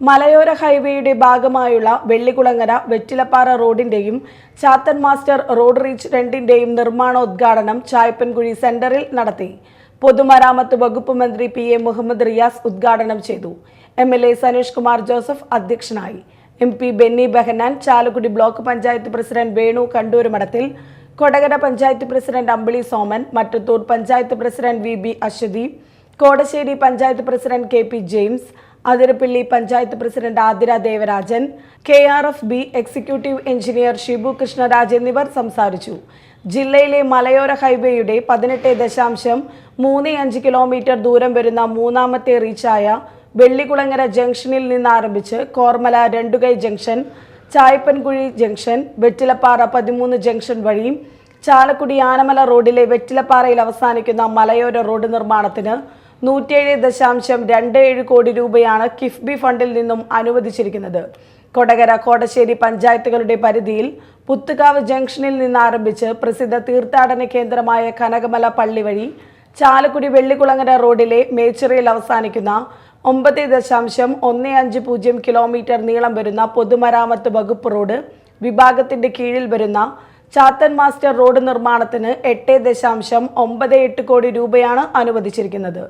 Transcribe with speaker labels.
Speaker 1: മലയോര ഹൈവേയുടെ ഭാഗമായുള്ള വെള്ളികുളങ്ങര വെറ്റിലപ്പാറ റോഡിന്റെയും ചാത്തൻ മാസ്റ്റർ റോഡ് റീച്ച് രണ്ടിന്റെയും നിർമ്മാണോദ്ഘാടനം ചായപ്പൻകുഴി സെന്ററിൽ നടത്തി. പൊതുമരാമത്ത് വകുപ്പ് മന്ത്രി പി എ മുഹമ്മദ് റിയാസ് ഉദ്ഘാടനം ചെയ്തു. M L A Saneesh Kumar Joseph അധ്യക്ഷനായി. M P Benny Behanan Chalakudy block panchayat president Venu കണ്ടൂരുമഠത്തിൽ Kodakara panchayat president Ambili Soman Mattathur panchayat president V B Aswathy Kodassery panchayat president K P James Athirappilly panchayat president Athira Devarajan K R F B executive engineer Shibu Krishnaraj എന്നിവർ സംസാരിച്ചു. ജില്ലയിലെ മലയോര ഹൈവേയുടെ പതിനെട്ട് ദശാംശം മൂന്ന് അഞ്ച് kilometre ദൂരം വരുന്ന മൂന്നാമത്തെ റീച്ചായ വെള്ളികുളങ്ങര ജംഗ്ഷനിൽ നിന്ന് ആരംഭിച്ച് കോർമല രണ്ടുകൈ ജംഗ്ഷൻ ചായപ്പൻകുഴി ജംഗ്ഷൻ വെറ്റിലപ്പാറ പതിമൂന്ന് ജംഗ്ഷൻ വഴിയും ചാലക്കുടി ആനമല റോഡിലെ വെറ്റിലപ്പാറയിൽ അവസാനിക്കുന്ന മലയോര റോഡ് നിർമ്മാണത്തിന് നൂറ്റിയേഴ് ദശാംശം രണ്ട് ഏഴ് കോടി രൂപയാണ് കിഫ്ബി ഫണ്ടിൽ നിന്നും അനുവദിച്ചിരിക്കുന്നത്. കൊടകര കോടശ്ശേരി പഞ്ചായത്തുകളുടെ പരിധിയിൽ പുത്തുകാവ് ജംഗ്ഷനിൽ നിന്ന് ആരംഭിച്ച് പ്രസിദ്ധ തീർത്ഥാടന കേന്ദ്രമായ കനകമല പള്ളി വഴി ചാലക്കുടി വെള്ളിക്കുളങ്ങര റോഡിലെ മേച്ചിറയിൽ അവസാനിക്കുന്ന ഒമ്പത് ദശാംശം ഒന്ന് അഞ്ച് പൂജ്യം കിലോമീറ്റർ നീളം വരുന്ന പൊതുമരാമത്ത് വകുപ്പ് റോഡ് വിഭാഗത്തിന്റെ കീഴിൽ വരുന്ന ചാത്തൻ മാസ്റ്റർ റോഡ് നിർമ്മാണത്തിന് എട്ട് ദശാംശം ഒമ്പത് എട്ട് കോടി രൂപയാണ് അനുവദിച്ചിരിക്കുന്നത്.